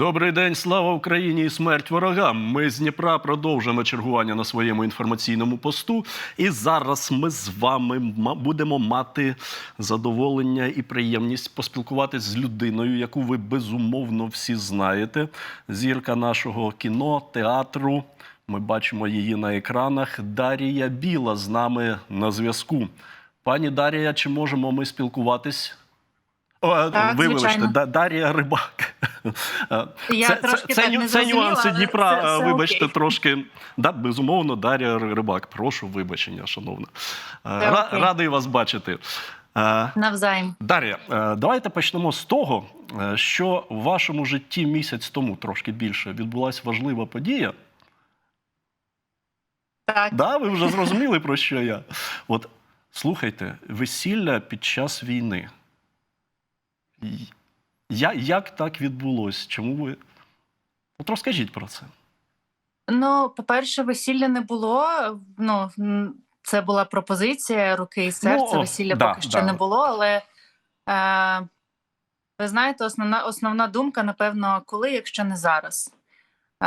Добрий день, слава Україні і смерть ворогам. Ми з Дніпра продовжуємо чергування на своєму інформаційному посту. І зараз ми з вами будемо мати задоволення і приємність поспілкуватись з людиною, яку ви безумовно всі знаєте. Зірка нашого кіно, театру. Ми бачимо її на екранах. Дарія Біла з нами на зв'язку. Пані Дарія, чи можемо ми спілкуватись? Так, ви вибачте, Да- Дар'я Рибак. Е, Я це, трошки це, це, так ню- не це нюанси Дніпра. це- е, все вибачте, окей. трошки. Да, безумовно, Дар'я Рибак. Прошу вибачення, шановна. Е, ра- радий вас бачити. Е, Навзаєм. Дар'я, давайте почнемо з того, що в вашому житті місяць тому трошки більше відбулася важлива подія. Так, Да, ви вже зрозуміли, про що я. От слухайте, весілля під час війни. Я, як так відбулось? Чому ви. От розкажіть про це. ну, по-перше, весілля не було. Ну, це була пропозиція руки і серця. Ну, весілля да, поки що да. не було, але е, ви знаєте, основна, основна думка, напевно, коли, якщо не зараз. Е,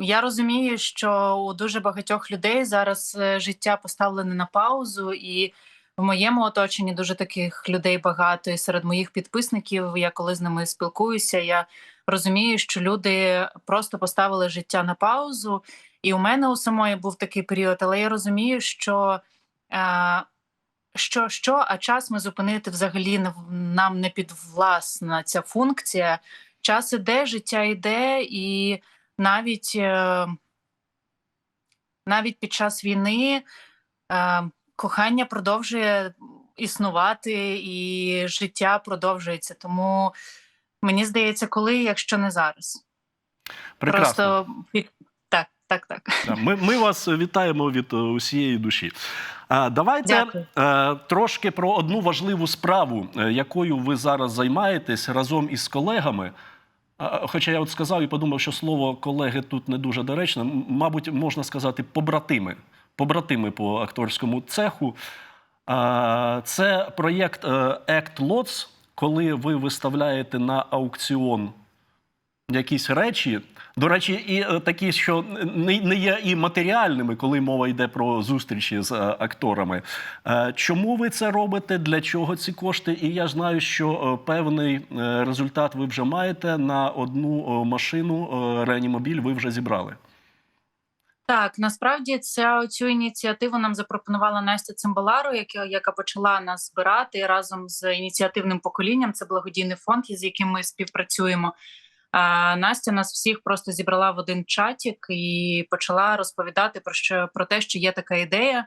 я розумію, що у дуже багатьох людей зараз е, життя поставлене на паузу, і в моєму оточенні дуже таких людей багато. І серед моїх підписників, я коли з ними спілкуюся, я розумію, що люди просто поставили життя на паузу. І у мене у самої був такий період, але я розумію, що. Е, що, що, а час ми зупинити взагалі нам не підвласна ця функція. Час іде, життя йде, і навіть, е, навіть під час війни е, кохання продовжує існувати, і життя продовжується. Тому мені здається, коли, якщо не зараз. Прекрасно. Просто так, так, так. Ми, ми вас вітаємо від е, усієї душі. Давайте Дякую. е, трошки про одну важливу справу, е, якою ви зараз займаєтесь разом із колегами. Хоча я от сказав і подумав, що слово колеги тут не дуже доречне. Мабуть, можна сказати побратими. Побратими по акторському цеху. Це проєкт е, Act Lots, коли ви виставляєте на аукціон якісь речі. До речі, і е, такі, що не, є і матеріальними, коли мова йде про зустрічі з е, акторами. Чому ви це робите? Для чого ці кошти? І я знаю, що певний результат ви вже маєте на одну машину реанімобіль. Ви вже зібрали. Так, насправді ця цю ініціативу нам запропонувала Настя Цимбалару, яка, яка почала нас збирати разом з ініціативним поколінням. Це благодійний фонд, з яким ми співпрацюємо. А, Настя нас всіх просто зібрала в один чатік і почала розповідати про що про те, що є така ідея.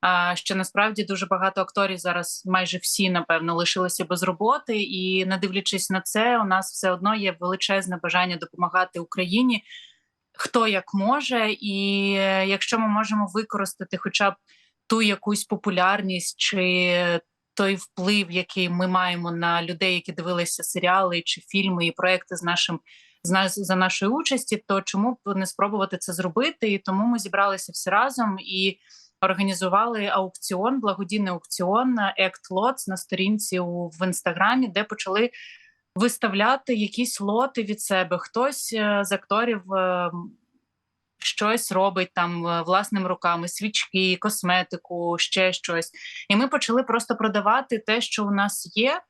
А що насправді дуже багато акторів зараз, майже всі, напевно, лишилися без роботи, і не дивлячись на це, у нас все одно є величезне бажання допомагати Україні хто як може, і е, якщо ми можемо використати хоча б ту якусь популярність чи той вплив, який ми маємо на людей, які дивилися серіали чи фільми і проекти з нашим з нас за нашої участі, то чому б не спробувати це зробити? І тому ми зібралися всі разом і організували аукціон, благодійний аукціон Act Lots на сторінці в інстаграмі, де почали виставляти якісь лоти від себе. Хтось е, з акторів е, щось робить там е, власними руками, свічки, косметику, ще щось. І ми почали просто продавати те, що у нас є.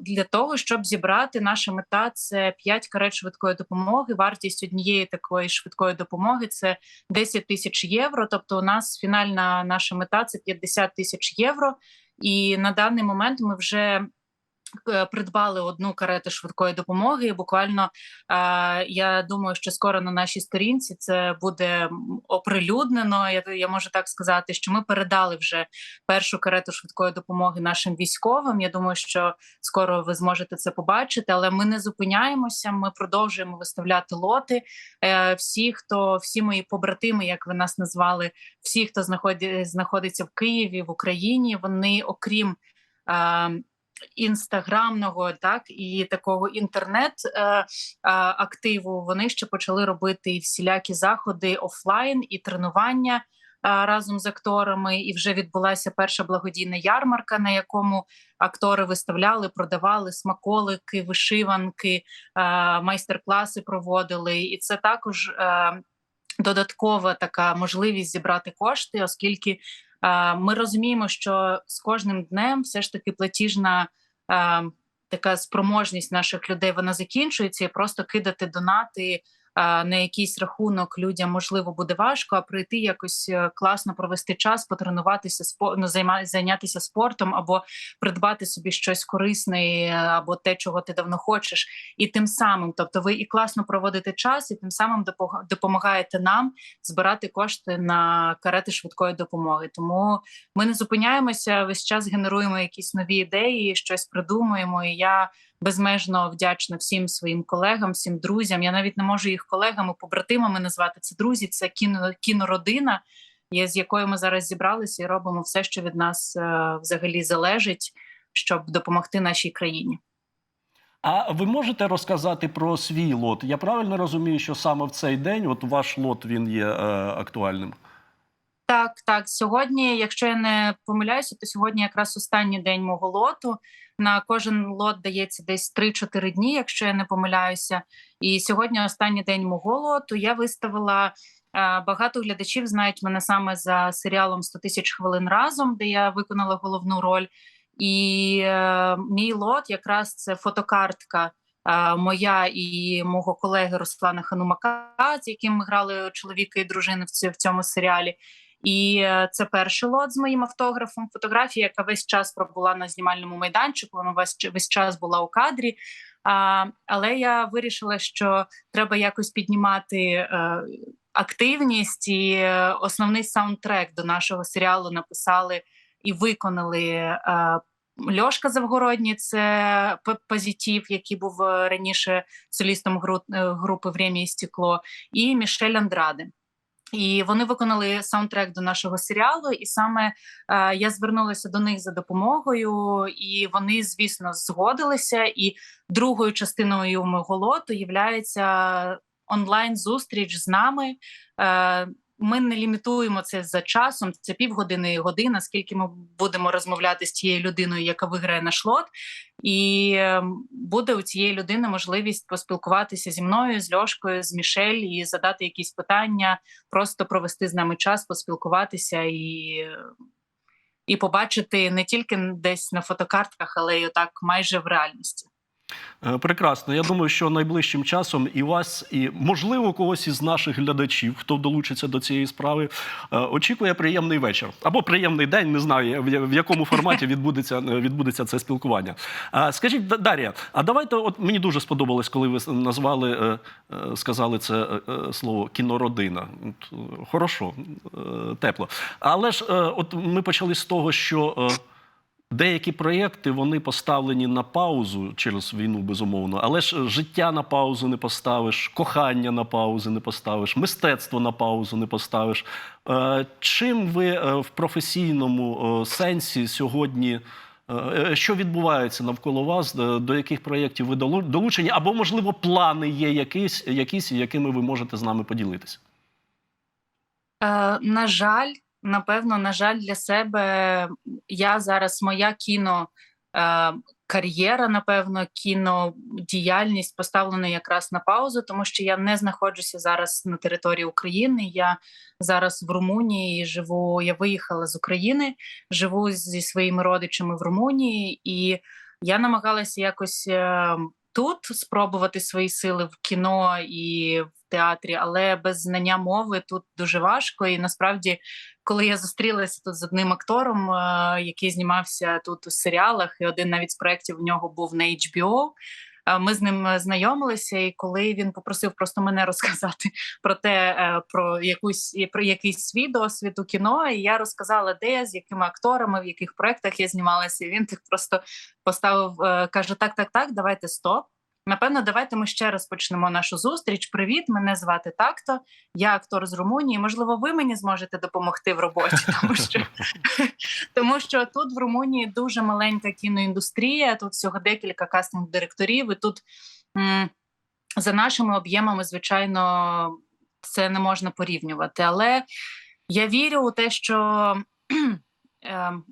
Для того щоб зібрати наша мета це 5 карет швидкої допомоги. Вартість однієї такої швидкої допомоги це 10 тисяч євро. Тобто, у нас фінальна наша мета це 50 тисяч євро. І на даний момент ми вже придбали одну карету швидкої допомоги. І буквально е, я думаю, що скоро на нашій сторінці це буде оприлюднено. Я, я можу так сказати, що ми передали вже першу карету швидкої допомоги нашим військовим. Я думаю, що скоро ви зможете це побачити, але ми не зупиняємося. Ми продовжуємо виставляти лоти. Е, всі, хто всі мої побратими, як ви нас назвали, всі, хто знаходиться в Києві в Україні, вони окрім. Е, інстаграмного, так і такого інтернет е, е, активу. Вони ще почали робити всілякі заходи офлайн і тренування разом з акторами, і вже відбулася перша благодійна ярмарка, на якому актори виставляли, продавали смаколики, вишиванки, е, майстер-класи проводили. І це також е, додаткова така можливість зібрати кошти, оскільки е, ми розуміємо, що з кожним днем все ж таки платіжна. Така спроможність наших людей вона закінчується, і просто кидати донати на якийсь рахунок людям можливо буде важко, а прийти якось е, класно провести час, потренуватися ну, зайнятися спортом або придбати собі щось корисне, або те, чого ти давно хочеш, і тим самим, тобто, ви і класно проводите час, і тим самим допомагаєте нам збирати кошти на карети швидкої допомоги. Тому ми не зупиняємося, весь час генеруємо якісь нові ідеї, щось придумуємо. І я безмежно вдячна всім своїм колегам, всім друзям. Я навіть не можу їх колегами, побратимами назвати. Це друзі, це кіно, кінородина, з якою ми зараз зібралися і робимо все, що від нас е, взагалі залежить, щоб допомогти нашій країні. А ви можете розказати про свій лот? Я правильно розумію, що саме в цей день от ваш лот він є е, актуальним? Так, так. Сьогодні, якщо я не помиляюся, то сьогодні якраз останній день мого лоту. На кожен лот дається десь 3-4 дні, якщо я не помиляюся. І сьогодні останній день мого лоту. Я виставила е, багато глядачів знають мене саме за серіалом «100 тисяч хвилин разом, де я виконала головну роль. І е, мій лот якраз це фотокартка. е, Моя і мого колеги Руслана Ханумака, з яким ми грали чоловіка і дружини в ці- в цьому серіалі. І е, це перший лот з моїм автографом. Фотографія, яка весь час пробула на знімальному майданчику. Вона весь, весь час була у кадрі. А, але я вирішила, що треба якось піднімати е, активність, і е, основний саундтрек до нашого серіалу написали і виконали. Льошка Завгородній, це позитив, який був раніше солістом групи «Время і стекло, і Мішель Андраде. І вони виконали саундтрек до нашого серіалу, і саме е, я звернулася до них за допомогою, і вони, звісно, згодилися. І другою частиною мого лоту є онлайн зустріч з нами. Е, ми не лімітуємо це за часом. Це півгодини, година, скільки ми будемо розмовляти з тією людиною, яка виграє наш лот, і е, буде у цієї людини можливість поспілкуватися зі мною, з Льошкою, з Мішель і задати якісь питання, просто провести з нами час, поспілкуватися і, і побачити не тільки десь на фотокартках, але й отак майже в реальності. Е, Прекрасно. Я думаю, що найближчим часом і вас, і можливо когось із наших глядачів, хто долучиться до цієї справи, е, очікує приємний вечір або приємний день. Не знаю в якому форматі відбудеться е, відбудеться це спілкування. Скажіть, Да- Дар'я, а давайте, от мені дуже сподобалось, коли ви назвали, сказали це слово кінородина. Хорошо, тепло. Але ж от ми почали з того, що. Деякі проєкти вони поставлені на паузу через війну, безумовно, але ж е, життя на паузу не поставиш, кохання на паузу не поставиш, мистецтво на паузу не поставиш. Е, Чим ви е, в професійному сенсі сьогодні? Що відбувається навколо вас? До яких проєктів ви долучені? Або, можливо, плани є якісь, якісь, якими ви можете з нами поділитися? Е, на жаль, напевно, на жаль, для себе я зараз моя кіно. Е, Кар'єра, напевно, кінодіяльність поставлена якраз на паузу, тому що я не знаходжуся зараз на території України. Я зараз в Румунії живу. Я виїхала з України, живу зі своїми родичами в Румунії, і я намагалася якось е, тут спробувати свої сили в кіно і в театрі, але без знання мови тут дуже важко. І насправді, коли я зустрілася тут з одним актором, е, який знімався тут у серіалах, і один навіть з проєктів у нього був на HBO, е, Ми з ним знайомилися, і коли він попросив просто мене розказати про те, е, про якусь про якийсь свій досвід у кіно, і я розказала, де я, з якими акторами, в яких проєктах я знімалася. І він так просто поставив, е, каже: Так, так, так, давайте стоп. Напевно, давайте ми ще раз почнемо нашу зустріч. Привіт, мене звати такто. Я актор з Румунії. Можливо, ви мені зможете допомогти в роботі, тому що тому що тут в Румунії дуже маленька кіноіндустрія. Тут всього декілька кастинг директорів, і тут м, за нашими об'ємами, звичайно, це не можна порівнювати. Але Я вірю у те, що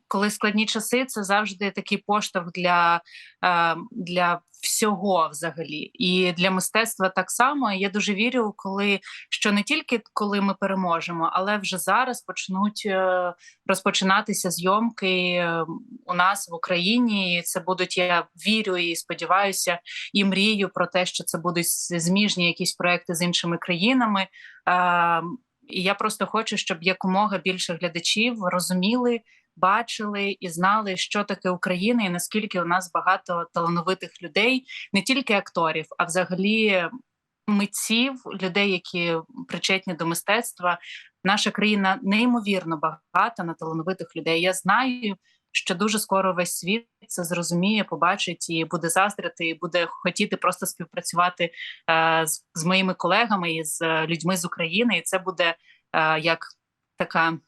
коли складні часи, це завжди такий поштовх для, е, для всього взагалі, і для мистецтва так само. Я дуже вірю, коли що не тільки коли ми переможемо, але вже зараз почнуть е, розпочинатися зйомки е, у нас в Україні. Це будуть я вірю і сподіваюся, і мрію про те, що це будуть зміжні якісь проекти з іншими країнами. І я просто хочу, щоб якомога більше глядачів розуміли, бачили і знали, що таке Україна, і наскільки у нас багато талановитих людей, не тільки акторів, а взагалі митців, людей, які причетні до мистецтва. Наша країна неймовірно багата на талановитих людей. Я знаю, що дуже скоро весь світ це зрозуміє, побачить і буде заздрити, і буде хотіти просто співпрацювати е, з, з моїми колегами і з е, людьми з України. І це буде е, як така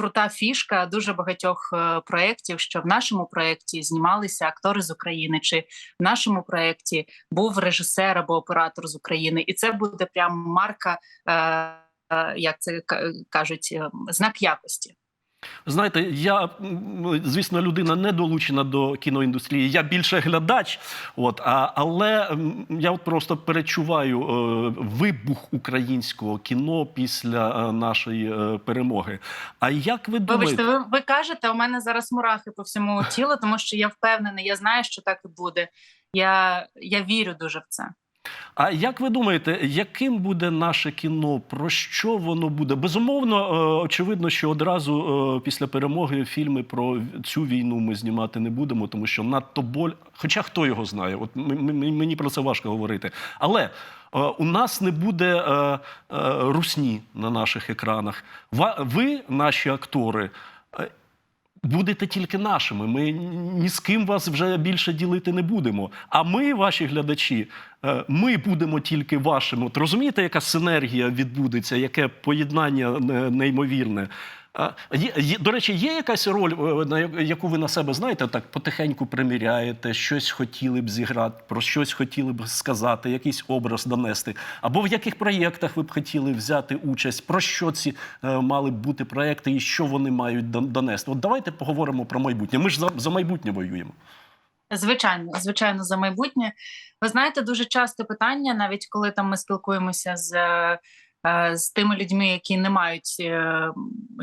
крута фішка дуже багатьох е, проєктів, що в нашому проєкті знімалися актори з України, чи в нашому проєкті був режисер або оператор з України, і це буде прям марка, е, е, як це кажуть, е, знак якості. Знаєте, я звісно людина не долучена до кіноіндустрії. Я більше глядач. От а, але я от просто перечуваю е, вибух українського кіно після е, нашої е, перемоги. А як ви думаєте? Вибачте, ви, ви кажете, у мене зараз мурахи по всьому тілу, тому що я впевнена, я знаю, що так і буде. Я, я вірю дуже в це. А як ви думаєте, яким буде наше кіно? Про що воно буде? Безумовно, е, очевидно, що одразу е, після перемоги фільми про цю війну ми знімати не будемо, тому що надто боль. Хоча хто його знає, от мені про це важко говорити. Але е, у нас не буде русні на наших екранах. Ви, наші актори. Будете тільки нашими. Ми ні з ким вас вже більше ділити не будемо. А ми, ваші глядачі, е, ми будемо тільки вашими. От розумієте, яка синергія відбудеться, яке поєднання е, неймовірне. Є- До речі, є якась роль, е, на яку ви на себе знаєте, так потихеньку приміряєте, щось хотіли б зіграти, про щось хотіли б сказати, якийсь образ донести. Або в яких проєктах ви б хотіли взяти участь, про що ці е, мали б бути проєкти і що вони мають донести. От давайте поговоримо про майбутнє. Ми ж за, майбутнє воюємо. Звичайно, звичайно, за майбутнє. Ви знаєте, дуже часто питання, навіть коли там ми спілкуємося з, е, з тими людьми, які не мають е,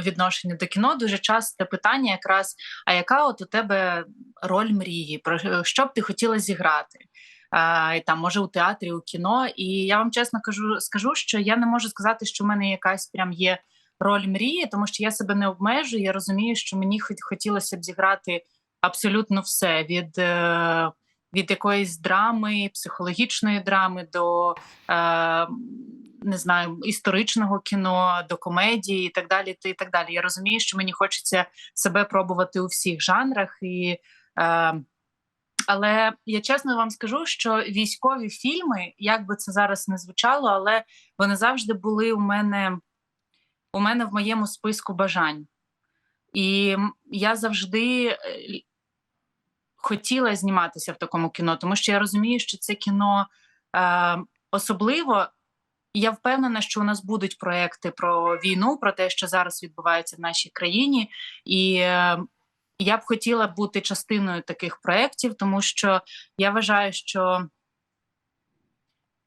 відношення до кіно, дуже часто питання якраз: а яка от у тебе роль мрії? Про що б ти хотіла зіграти? І там може у театрі, у кіно. І я вам чесно кажу, скажу, що я не можу сказати, що в мене якась прям є роль мрії, тому що я себе не обмежую. Я розумію, що мені хотілося б зіграти абсолютно все від, е, від якоїсь драми, психологічної драми до е, не знаю, історичного кіно, до комедії і так далі. І так далі. Я розумію, що мені хочеться себе пробувати у всіх жанрах і. Е, але я чесно вам скажу, що військові фільми, як би це зараз не звучало, але вони завжди були у мене у мене в моєму списку бажань. І я завжди е, хотіла зніматися в такому кіно, тому що я розумію, що це кіно е, особливо. Я впевнена, що у нас будуть проекти про війну, про те, що зараз відбувається в нашій країні, і е, я б хотіла бути частиною таких проєктів, тому що я вважаю, що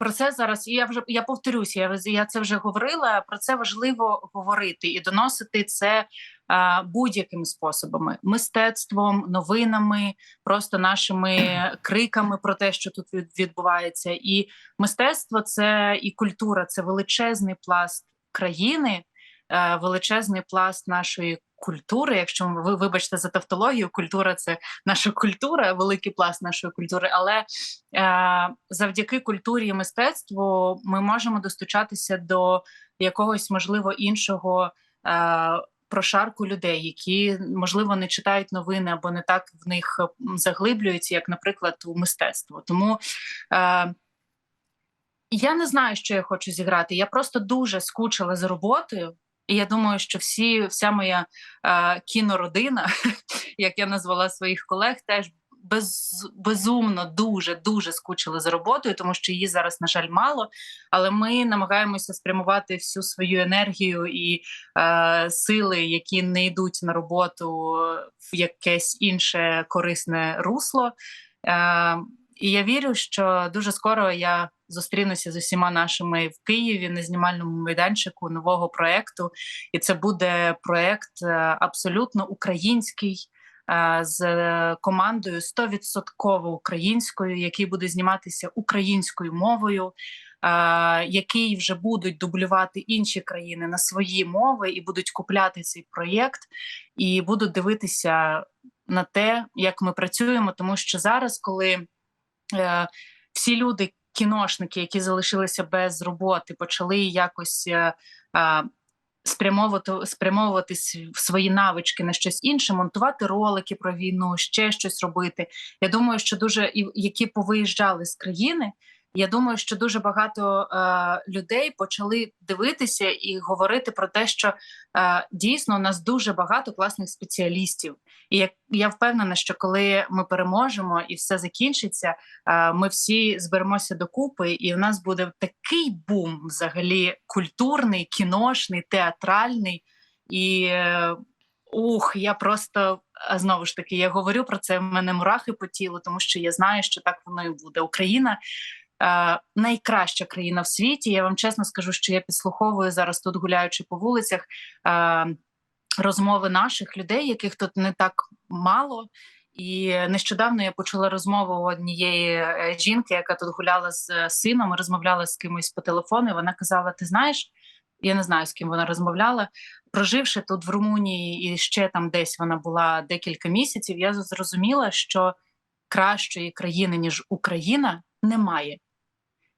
про це зараз і я вже я повторюся. Я я це вже говорила. Про це важливо говорити і доносити це а, будь-якими способами: мистецтвом, новинами, просто нашими криками про те, що тут від- відбувається. І мистецтво це і культура це величезний пласт країни, е, величезний пласт нашої культури. Якщо ви вибачте за тавтологію, культура це наша культура, великий пласт нашої культури. Але е, завдяки культурі і мистецтву ми можемо достучатися до якогось можливо іншого. Е, Прошарку людей, які можливо не читають новини або не так в них заглиблюються, як, наприклад, у мистецтво. Тому е, я не знаю, що я хочу зіграти. Я просто дуже скучила за роботою. І я думаю, що всі, вся моя е, кінородина, як я назвала своїх колег, теж без, безумно дуже дуже скучили за роботою, тому що її зараз, на жаль, мало. Але ми намагаємося спрямувати всю свою енергію і е, сили, які не йдуть на роботу в якесь інше корисне русло. Е, і я вірю, що дуже скоро я зустрінуся з усіма нашими в Києві на знімальному майданчику нового проекту. І це буде проект е, абсолютно український. е, З командою 100% українською, який буде зніматися українською мовою, е, який вже будуть дублювати інші країни на свої мови і будуть купляти цей проєкт, і будуть дивитися на те, як ми працюємо. Тому що зараз, коли всі люди, кіношники, які залишилися без роботи, почали якось е, спрямовувати, спрямовувати св- свої навички на щось інше, монтувати ролики про війну, ще щось робити. Я думаю, що дуже і які повиїжджали з країни. Я думаю, що дуже багато е, людей почали дивитися і говорити про те, що е, дійсно у нас дуже багато класних спеціалістів. І як я впевнена, що коли ми переможемо і все закінчиться, е, ми всі зберемося докупи, і у нас буде такий бум, взагалі, культурний, кіношний, театральний. І е, ух, я просто а знову ж таки я говорю про це. в мене мурахи по тілу, тому що я знаю, що так воно і буде. Україна е, найкраща країна в світі. Я вам чесно скажу, що я підслуховую зараз тут, гуляючи по вулицях. Е, Розмови наших людей, яких тут не так мало, і нещодавно я почула розмову однієї е, жінки, яка тут гуляла з е, сином, розмовляла з кимось по телефону. і Вона казала: Ти знаєш, я не знаю з ким вона розмовляла. Проживши тут в Румунії і ще там десь вона була декілька місяців, я зрозуміла, що кращої країни ніж Україна немає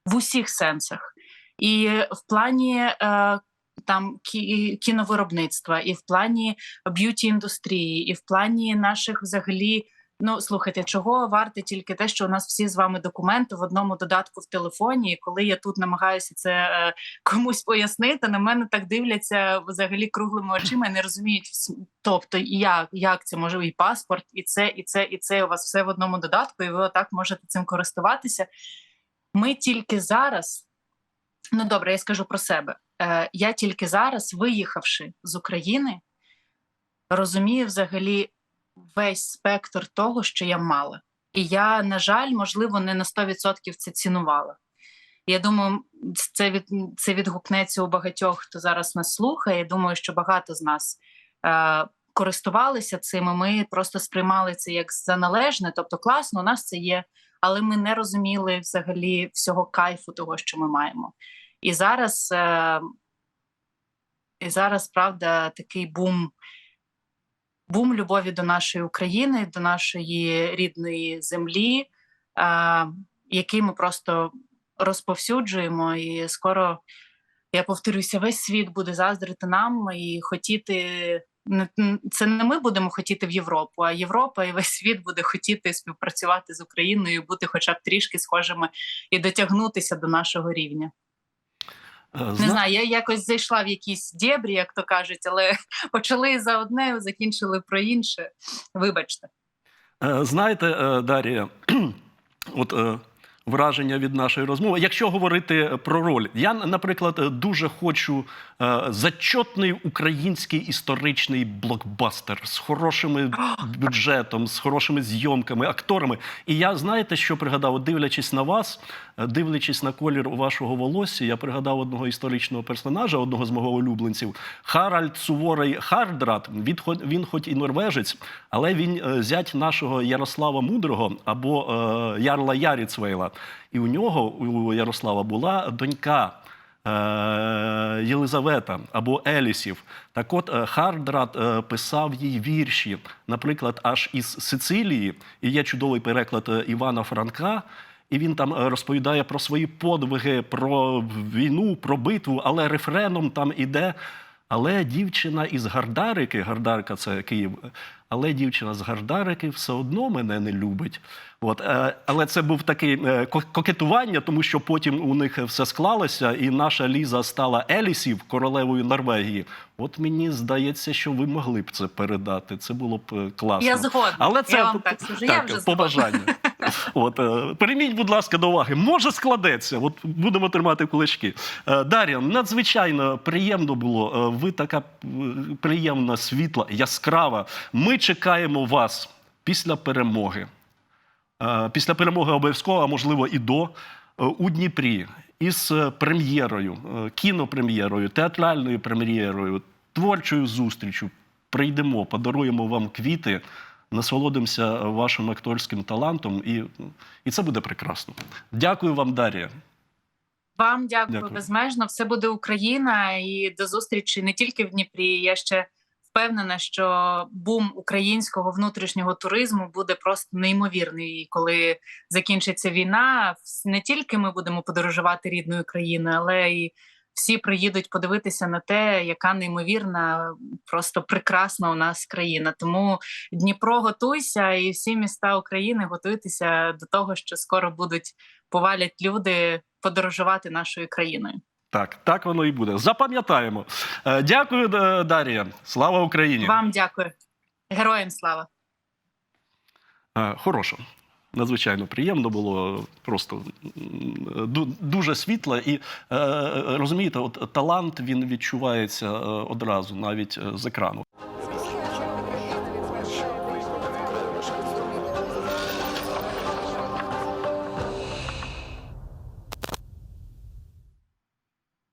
в усіх сенсах, і в плані. Е, там кі- кіновиробництва, і в плані б'юті індустрії, і в плані наших взагалі. Ну слухайте, чого варте тільки те, що у нас всі з вами документи в одному додатку в телефоні. І коли я тут намагаюся це е, комусь пояснити, на мене так дивляться взагалі круглими очима і не розуміють. Тобто, як, як це може і паспорт, і це, і це, і це у вас все в одному додатку, і ви отак можете цим користуватися. Ми тільки зараз. Ну добре, я скажу про себе. Е, я тільки зараз, виїхавши з України, розумію взагалі весь спектр того, що я мала. І я, на жаль, можливо, не на 100% це цінувала. Я думаю, це від це відгукнеться у багатьох, хто зараз нас слухає. Я думаю, що багато з нас е, користувалися цим. і Ми просто сприймали це як за належне, тобто класно, у нас це є, але ми не розуміли взагалі всього кайфу того, що ми маємо. І зараз, е, і зараз правда, такий бум, бум любові до нашої України, до нашої рідної землі, е, який ми просто розповсюджуємо. І скоро, я повторюся, весь світ буде заздрити нам і хотіти. Це не ми будемо хотіти в Європу, а Європа і весь світ буде хотіти співпрацювати з Україною, бути хоча б трішки схожими і дотягнутися до нашого рівня. Е, Не знаю, я якось зайшла в якісь дєбрі, як то кажуть, але почали за одне, закінчили про інше. Вибачте. Е, Знаєте, е, Дар'я, от враження від нашої розмови. Якщо говорити про роль, я, наприклад, е, дуже хочу е, зачотний український історичний блокбастер з хорошим бюджетом, з хорошими зйомками, акторами. І я знаєте, що пригадав, дивлячись на вас, е, дивлячись на колір вашого волосся, я пригадав одного історичного персонажа, одного з мого улюбленців, Харальд Суворий Хардрат. Він, хо- він хоч і норвежець, але він е, зять нашого Ярослава Мудрого або е, Ярла Яріцвейла. І у нього, у Ярослава, була донька. е, Єлизавета або Елісів. Так от е, Хардрат е, писав їй вірші, наприклад, аж із Сицилії, і є чудовий переклад Івана Франка. І він там розповідає про свої подвиги, про війну, про битву, але рефреном там іде Але дівчина із Гардарики, Гардарка це Київ, але дівчина з Гардарики все одно мене не любить. От, е, але це був такий е, кокетування, тому що потім у них все склалося, і наша Ліза стала Елісів, королевою Норвегії. От мені здається, що ви могли б це передати. Це було б е, класно. Я згодна. Але це я вам так скажу. я вже згодна. побажання. От е, прийміть, будь ласка, до уваги. Може складеться. От будемо тримати кулачки. Е, Дар'я, надзвичайно приємно було. Е, Ви така приємна, світла, яскрава. Ми чекаємо вас після перемоги. Після перемоги обов'язково, а можливо і до у Дніпрі із прем'єрою, кінопрем'єрою, театральною прем'єрою, творчою зустрічю. Прийдемо, подаруємо вам квіти, насолодимося вашим акторським талантом, і, і це буде прекрасно. Дякую вам, Дар'я. Вам дякую, Дякую. безмежно. Все буде Україна і до зустрічі не тільки в Дніпрі. Я ще впевнена, що бум українського внутрішнього туризму буде просто неймовірний. Коли закінчиться війна, не тільки ми будемо подорожувати рідною країною, але і всі приїдуть подивитися на те, яка неймовірна, просто прекрасна у нас країна. Тому Дніпро готуйся, і всі міста України готуйтеся до того, що скоро будуть повалять люди подорожувати нашою країною. Так, так воно і буде. Запам'ятаємо. Е, Дякую, Д- Дар'я. Слава Україні! Вам дякую, героям слава. Е, Хорошо. Надзвичайно приємно було, просто дуже світло. І е, розумієте, от талант він відчувається е, одразу, навіть е, з екрану.